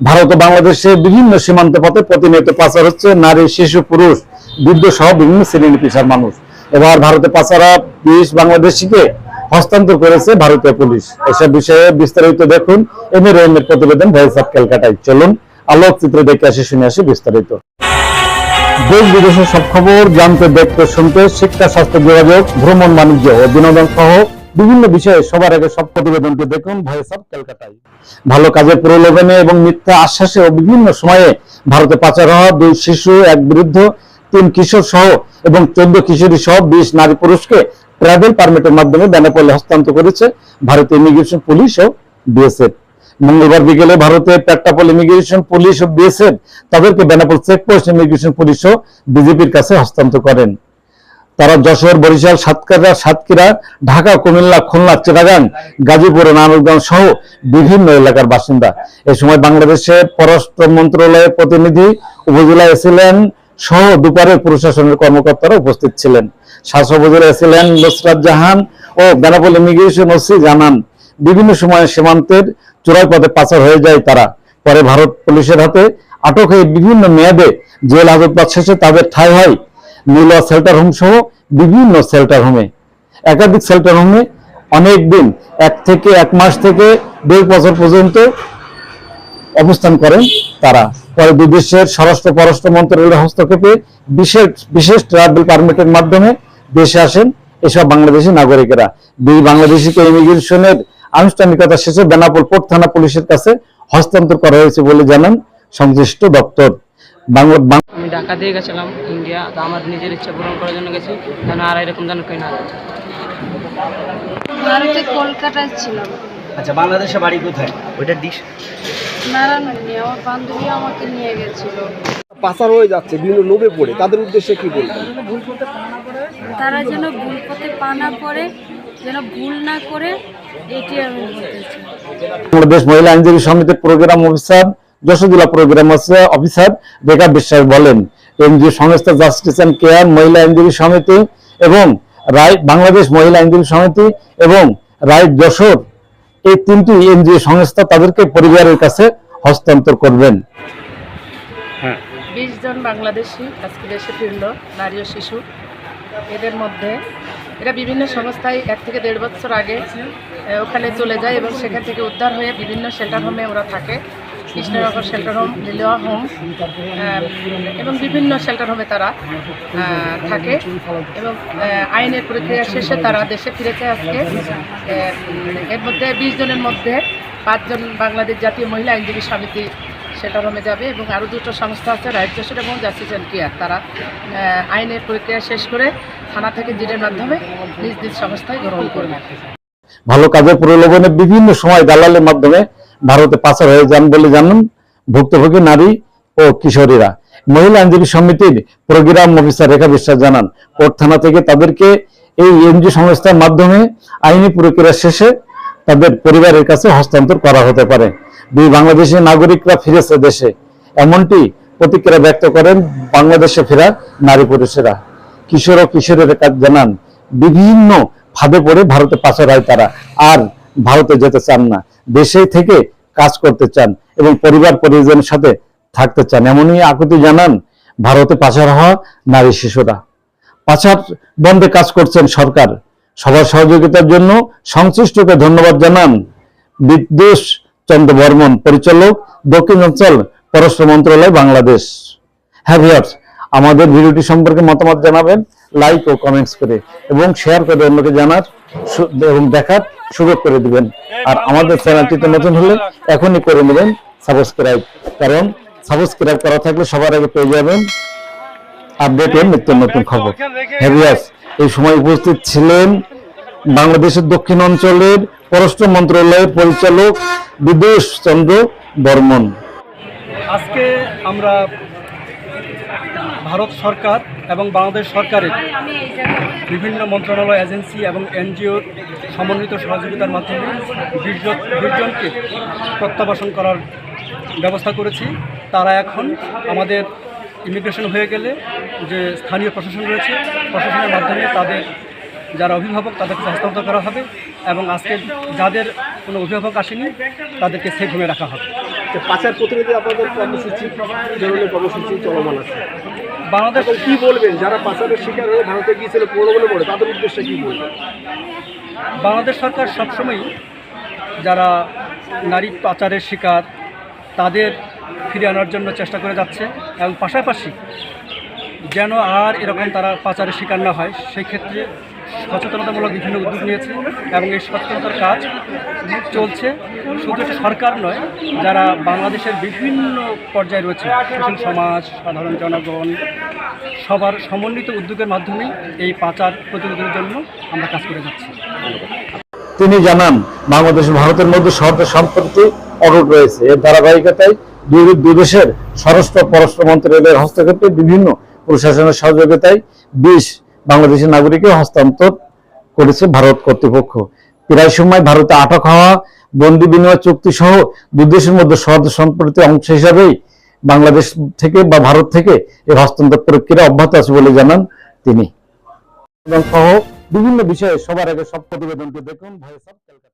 ভারত ও বাংলাদেশে বিভিন্ন সীমান্ত পথে প্রতিনিয়ত পাচার হচ্ছে নারী, শিশু, পুরুষ, বৃদ্ধ সহ বিভিন্ন শ্রেণি পেশার মানুষ। এবার ভারতে পাচারা বিশ বাংলাদেশিকে হস্তান্তর করেছে ভারতীয় পুলিশ। এসব বিষয়ে বিস্তারিত দেখুন এমএ রহিমের প্রতিবেদন ভয়েস অফ ক্যালকাটায় চলুন আলোকচিত্র দেখে আসি, শুনে আসি বিস্তারিত। দেশ বিদেশের সব খবর জানতে, দেখতে, শুনতে, শিক্ষা, স্বাস্থ্য, যোগাযোগ, ভ্রমণ, বাণিজ্য ও বিনোদন সহ বিভিন্ন বিষয়ে সবার আগে সব প্রতিবেদনটি দেখুন ভয়েস অফ ক্যালকাটায়। ভালো কাজের প্রলোভনে এবং মিথ্যা আশ্বাসে ও বিভিন্ন সময়ে ভারতে পাচার হওয়া দুই শিশু, এক বৃদ্ধ, তিন কিশোর সহ এবং চোদ্দ কিশোরী সহ বিশ নারী পুরুষকে ট্রাভেল পারমিটের মাধ্যমে বেনাপোলে হস্তান্তর করেছে ভারতীয় ইমিগ্রেশন পুলিশ ও বিএসএফ মঙ্গলবার বিকেলে ভারতের পেট্টাপল ইমিগ্রেশন পুলিশ ও বিএসএফ তাদেরকে Benapole check post immigration police ও বিজেপির কাছে হস্তান্তর করেন। তারা যশোর, বরিশাল, সাতক্ষীরা সাতক্ষীরা, ঢাকা, কুমিল্লা, খুলনা, চিটাগাং, গাজীপুর ও নারায়ণগঞ্জ সহ বিভিন্ন এলাকার বাসিন্দা। এ সময় বাংলাদেশের পররাষ্ট্র মন্ত্রণালয়ের প্রতিনিধি উপজেলা এসিলেন সহ দুপারের প্রশাসনের কর্মকর্তারা উপস্থিত ছিলেন। শাসক উপজেলা এসিলেন নুসরাত জাহান ও বেনাপোল ইমিগ্রেশন ওসি জানান, বিভিন্ন সময়ে সীমান্তের চোরাই পথে পাচার হয়ে যায় তারা। পরে ভারত পুলিশের হাতে আটক হয়ে বিভিন্ন মেয়াদে জেল হাজতবাস শেষে তাদের ঠাঁই হয় নীলা শেল্টার হোম সহ বিভিন্ন শেল্টার হোমে একাধিক শেল্টার হোমে অনেক দিন, এক থেকে এক মাস থেকে দেড় বছর পর্যন্ত অবস্থান করেন তারা। পরে বিদেশের স্বরাষ্ট্র পররাষ্ট্র মন্ত্রণালয়ের হস্তক্ষেপে বিশেষ বিশেষ ট্রাভেল পারমিটের মাধ্যমে দেশে আসেন এসব বাংলাদেশি নাগরিকেরা। দুই বাংলাদেশিকে ইমিগ্রেশনের আনুষ্ঠানিকতা শেষে বেনাপোল পোর্ট থানা পুলিশের কাছে হস্তান্তর করা হয়েছে বলে জানান সংশ্লিষ্ট দপ্তর। বাংলা আমি ঢাকা দিয়ে গেছিলাম ইন্ডিয়া। তো আমার নিজের ইচ্ছা পূরণ করার জন্য গেছি। যেন আর এরকম যেন কেউ না ভারতে কলকাতায় ছিলাম। আচ্ছা বাংলাদেশে বাড়ি কোথায়? ওইটা ডিশ নারায়ণগঞ্জে। আমার বান্ধবী আমাকে নিয়ে গেছিল। পাচার হয়ে যাচ্ছে বিভিন্ন লোভে পড়ে। তাদের উদ্দেশ্যে কি বলবেন? তারা যেন ভুল পথে পা না পড়ে যেন ভুল না করে এটি আমি বলতে চাই। বাংলাদেশ মহিলা আইনজীবী সমিতির প্রোগ্রাম অফিসার যশোর জেলা প্রোগ্রাম অফিসার রেখা বিশ্বাস বলেন এনজিও সংস্থা জাস্টিস অ্যান্ড কেয়ার মহিলা আইনজীবী সমিতি এবং রায় বাংলাদেশ মহিলা আইনজীবী সমিতি এবং রায় যশোর এই তিনটি এনজিও সংস্থা তাদেরকে পরিবারের কাছে হস্তান্তর করবেন। বিশ জন বাংলাদেশি আজকে দেশে ফিরল নারী ও শিশু। এদের মধ্যে এরা বিভিন্ন সংস্থায় এক থেকে দেড় বছর আগে ওখানে চলে যায় এবং সেখান থেকে উদ্ধার হয়ে বিভিন্ন শেল্টার হোমে ওরা থাকে। Krishnanagar shelter home Liluah home এবং বিভিন্ন শেল্টার হোমে তারা থাকে। এবং আইনের প্রক্রিয়া শেষে তারা দেশে ফিরেছে আজকে। এর মধ্যে বিশ জনের মধ্যে পাঁচজন বাংলাদেশ জাতীয় মহিলা আইনজীবী সমিতি সেটা রমে যাবে এবং আরও দুটো সংস্থা আছে, রাজ্য সেটা এবং জাস্টিস অ্যান্ড কেয়ার তারা আইনের প্রক্রিয়া শেষ করে থানা থেকে জিডের মাধ্যমে নিজ নিজ সংস্থায় গ্রহণ করবে। ভালো কাজের প্রলোভনে বিভিন্ন সময় দালালের মাধ্যমে ভারতে পাচার হয়ে যান বলে জানান ভুক্তভোগী নারী ও কিশোরীরা। মহিলা আইনজীবী সমিতির প্রোগ্রাম অফিসার রেখা বিশ্বাস জানান, কোর্ট থানা থেকে তাদেরকে এই এনজিও সংস্থার মাধ্যমে আইনি প্রক্রিয়া শেষে তাদের পরিবারের কাছে হস্তান্তর করা হতে পারে। দুই বাংলাদেশি নাগরিকরা ফিরেছে দেশে। এমনটি প্রতিক্রিয়া ব্যক্ত করেন বাংলাদেশে ফেরা নারী পুরুষেরা। কিশোর ও কিশোরের কাজ জানান, বিভিন্ন ফাঁদে পড়ে ভারতে পাচার হয় তারা। আর ভারতে যেতে চান না, দেশেই থেকে কাজ করতে চান এবং পরিবার পরিজনের সাথে থাকতে চান। এমনই আকুতি জানান ভারতে পাচার হওয়া নারী শিশুরা। পাচার বন্ধে কাজ করছেন সরকার। সবার সহযোগিতার জন্য সংশ্লিষ্টকে ধন্যবাদ জানান বিদ্যুৎ চন্দ্র বর্মন, পরিচালক দক্ষিণ অঞ্চল পররাষ্ট্র মন্ত্রণালয় বাংলাদেশ। হ্যাঁ ভিউয়ার্স, আমাদের ভিডিওটি সম্পর্কে মতামত জানাবেন, লাইক ও কমেন্টস করে এবং শেয়ার করে অন্যকে জানার এবং দেখার সুযোগ করে দিবেন। আর আমাদের চ্যানেলটিতে নতুন হলে এখনই করে নেবেন সাবস্ক্রাইব কারণ সাবস্ক্রাইব করা থাকলে সবার আগে পেয়ে যাবেন আপডেট এর নিত্য নতুন খবর। হ্যাভিয়াস এই সময় উপস্থিত ছিলেন বাংলাদেশের দক্ষিণ অঞ্চলের পররাষ্ট্র মন্ত্রণালয়ের পরিচালক বিদেশ চন্দ্র বর্মন। আজকে আমরা ভারত সরকার এবং বাংলাদেশ সরকারের বিভিন্ন মন্ত্রণালয় এজেন্সি এবং এনজিওর সমন্বিত সহযোগিতার মাধ্যমে বিশজন বিশজনকে প্রত্যাবাসন করার ব্যবস্থা করেছি। তারা এখন আমাদের ইমিগ্রেশন হয়ে গেলে যে স্থানীয় প্রশাসন রয়েছে, প্রশাসনের মাধ্যমে তাদের যারা অভিভাবক তাদেরকে হস্তান্তর করা হবে এবং আজকে যাদের কোনো অভিভাবক আসেনি, তাদেরকে সেফ হোমে রাখা হবে। পাচার প্রতিনিধি আপনাদের কর্মসূচি ধরনের কর্মসূচি চলমান আছে। বাংলাদেশ কি বলবেন? যারা পাচারের শিকার হয়ে ভারতে গিয়েছিল বলে পড়ে তাদের উদ্দেশ্যে কি বলবেন? বাংলাদেশ সরকার সবসময়ই যারা নারী পাচারের শিকার তাদের ফিরে আনার জন্য চেষ্টা করে যাচ্ছে এবং পাশাপাশি যেন আর এরকম তারা পাচারের শিকার না হয় সেই ক্ষেত্রে সচেতনতামূলক বিভিন্ন উদ্যোগ নিয়েছে এবং এই সচেতনতার কাজ চলছে। শুধু সরকার নয়, যারা বাংলাদেশের বিভিন্ন পর্যায়ে রয়েছে, সুশীল সমাজ, সাধারণ জনগণ, সবার সমন্বিত উদ্যোগের মাধ্যমে এই পাচার প্রতিরোধের জন্য আমরা কাজ করে যাচ্ছি। তিনি জানান, বাংলাদেশ ভারতের মধ্যে সহজ সম্পর্কে অটুট রয়েছে। এর ধারাবাহিকতায় দুই দুই দেশের স্বরাষ্ট্র, পররাষ্ট্র মন্ত্রণালয়ের হস্তক্ষেপে বিভিন্ন প্রশাসনের সহযোগিতায় বিশ বাংলাদেশের নাগরিককে হস্তান্তর করেছে ভারত কর্তৃপক্ষ। প্রায় সময় ভারতে আটক হওয়া, বন্দি বিনিময় চুক্তি সহ দুই দেশের মধ্যে সহজ সম্পর্কের অংশ হিসাবেই বাংলাদেশ থেকে বা ভারত থেকে এই হস্তান্তর প্রক্রিয়া অব্যাহত আছে বলে জানান তিনি। সহ বিভিন্ন বিষয়ে সবার আগে সব প্রতিবেদনটি দেখুন, ভয়েস কলকাতা